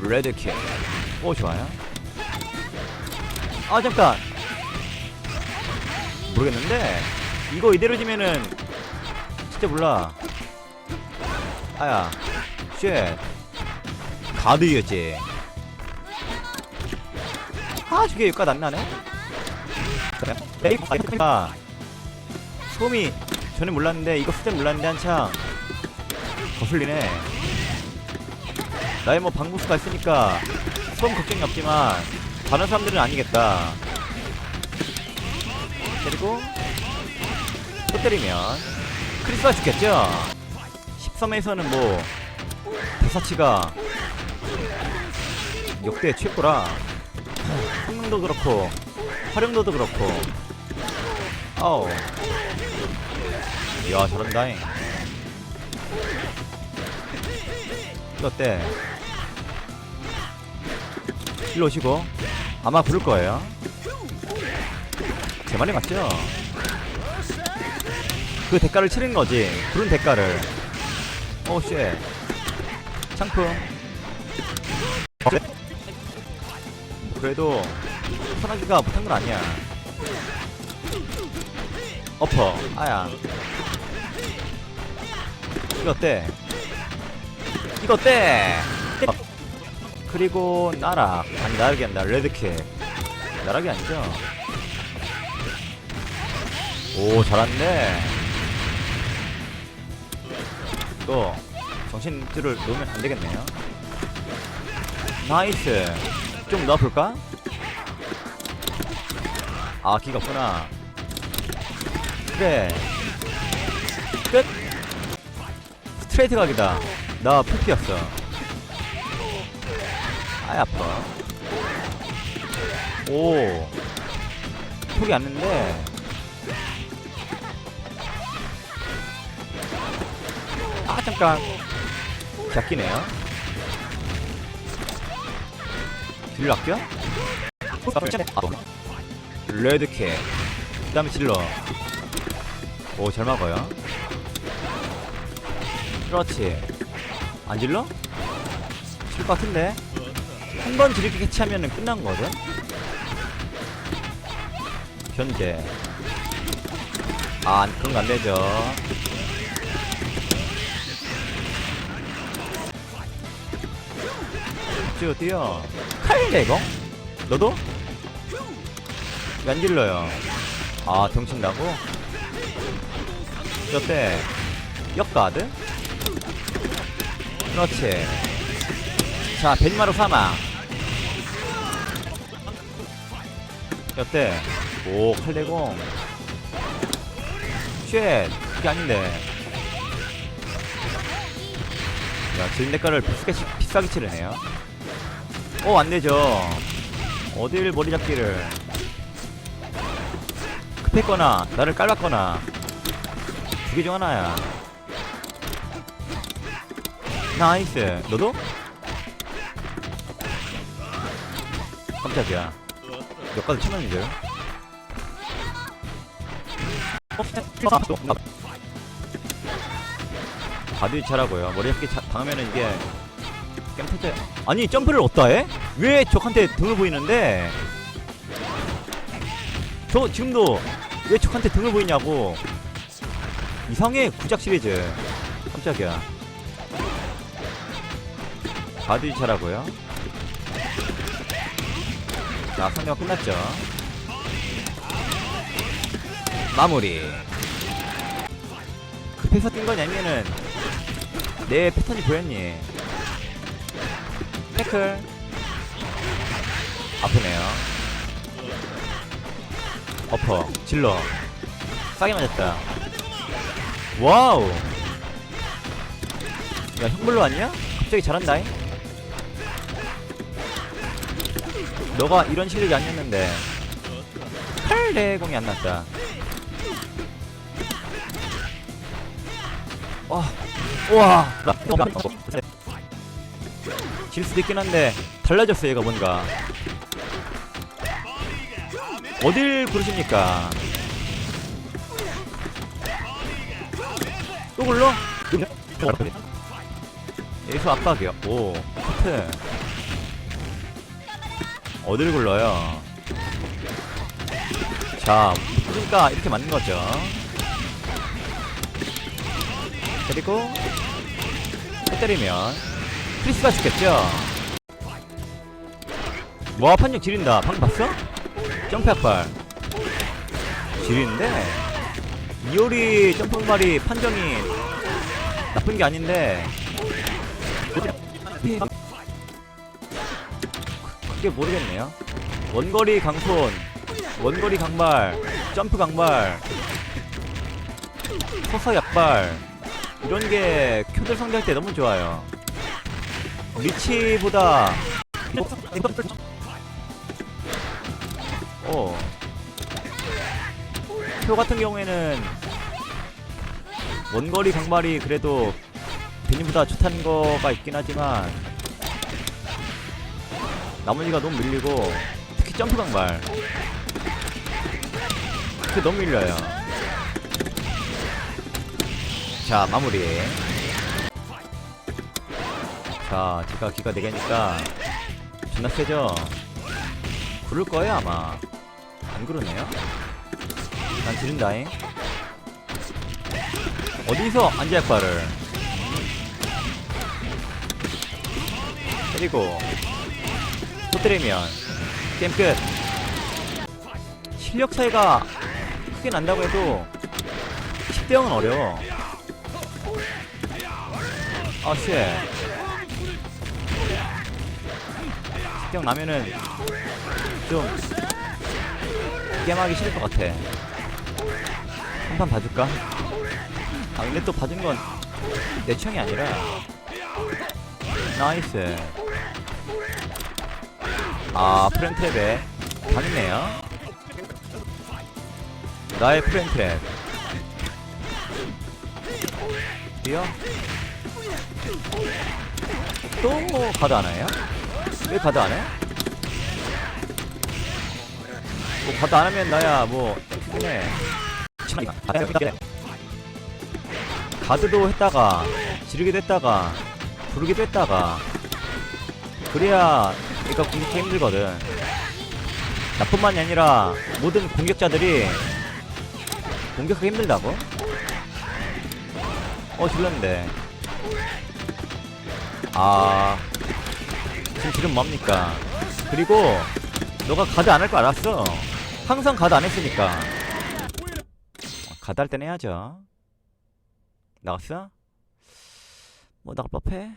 레드킥 오 좋아요. 아 잠깐. 모르겠는데 이거 이대로 지면은 진짜 몰라. 아야 쉣. 가드였지. 아 저게 여기까지 안 나네. 에이가 소음이 전에 몰랐는데 이거 쓸때 몰랐는데 한창 거슬리네 나의 뭐 방구수가 있으니까 소음 걱정이 없지만 다른 사람들은 아니겠다. 그리고 또 때리면 크리스가 죽겠죠? 13에서는 뭐 대사치가 역대 최고라. 성능도 그렇고 활용도도 그렇고. 아우. 이야 저런다잉. 어때 일로 오시고 아마 부를 거예요. 제 말이 맞죠? 그 대가를 치른 거지. 부른 대가를. 오쉣 상품 그래도 편하기가 못한 건 아니야. 어퍼. 아야. 이거 어때? 이거 어때? 어. 그리고 나락 아니 나락이 아니라 레드킥 나락이 아니죠? 오 잘한네. 이거 정신줄을 놓으면 안 되겠네요. 나이스. 좀 넣어볼까? 아 기가 없구나. 그래. 끝. 스트레이트 각이다. 나 풀피였어 아이 아파. 오. 폭이 왔는데. 아 잠깐. 잡기네요. 딜러 아껴? 레드킥 그 다음에 질러. 오 잘 막아요. 그렇지. 안 질러? 질것 같은데 한번 지르기 캐치하면 끝난 거거든 현재 아 그런 거안 되죠 뛰어 뛰어 칼대공? 너도? 왜안 질러요 아 등친다고? 어때? 역가드? 그렇지 자 벤마루 사망 어때? 오 칼대공. 쉣 그게 아닌데. 야 질대가를 비싸게, 치- 비싸게 치르네요. 어 안되죠. 어딜 머리 잡기를. 급했거나 나를 깔봤거나. 두 개 중 하나야. 나이스. 너도? 깜짝이야 몇 가지 천원인데요? 가드 차라고요. 머리 차, 당하면은 이게 게임 터져 아니 점프를 어디다 해? 왜 적한테 등을 보이는데? 저 지금도 왜 적한테 등을 보이냐고. 이상해 구작 시리즈. 깜짝이야. 가드 차라고요 자 상대가 끝났죠. 마무리. 급해서 뛴 거냐면은 내 패턴이 보였니? 태클. 아프네요. 어퍼 질러. 싸게 맞았다. 와우! 야 형블로 왔냐? 갑자기 잘한다잉 너가 이런 실력이 아니었는데. 8대0이 안 났다. 와, 와, 질 수도 있긴 한데 달라졌어 얘가 뭔가. 어딜 부르십니까? 또 굴러? 여기서 압박이요. 오 커트 어딜 굴러요? 자, 그러니까 이렇게 맞는 거죠. 그리고 해 때리면 크리스가 죽겠죠. 와 판정 지린다. 방금 봤어? 점프 약발 지리는데 이효리 점프 말이 판정이 나쁜 게 아닌데 그게 모르겠네요. 원거리 강손, 원거리 강발, 점프 강발, 서서 약발 이런 게 큐들 상대할 때 너무 좋아요. 리치보다 어. 표 같은 경우에는 원거리 강발이 그래도 비니보다 좋다는 거가 있긴 하지만 나머지가 너무 밀리고 특히 점프 강발. 그게 너무 밀려요. 자 마무리. 자 제가 기가 4개니까 존나 세죠? 구를 거예요 아마. 안 그러네요? 난 지른다잉. 어디서 안지약발을? 그리고 또 때리면 게임 끝. 실력 차이가 크게 난다고 해도 10대 0은 어려워. 아쉣 10대 0 나면은 좀 게임하기 싫을 것 같아. 한 판 봐줄까? 아 근데 또 봐준 건 내 취향이 아니라. 나이스 아 프렌트랩에 당했네요. 나의 프렌트랩. 뛰어. 또 가드 안 해요? 왜 가드 안 해? 뭐 가드 안 하면 나야 뭐 땡큐네. 가드도 했다가 지르기도 했다가 부르기도 했다가 그래야 얘가 공격하기 힘들거든 나뿐만이 아니라 모든 공격자들이 공격하기 힘들다고? 어 질렀는데 아 지금 지금 뭡니까 그리고 너가 가드 안 할 거 알았어 항상 가드 안 했으니까 가드 할 땐 해야죠 나갔어? 뭐 나갈 법해?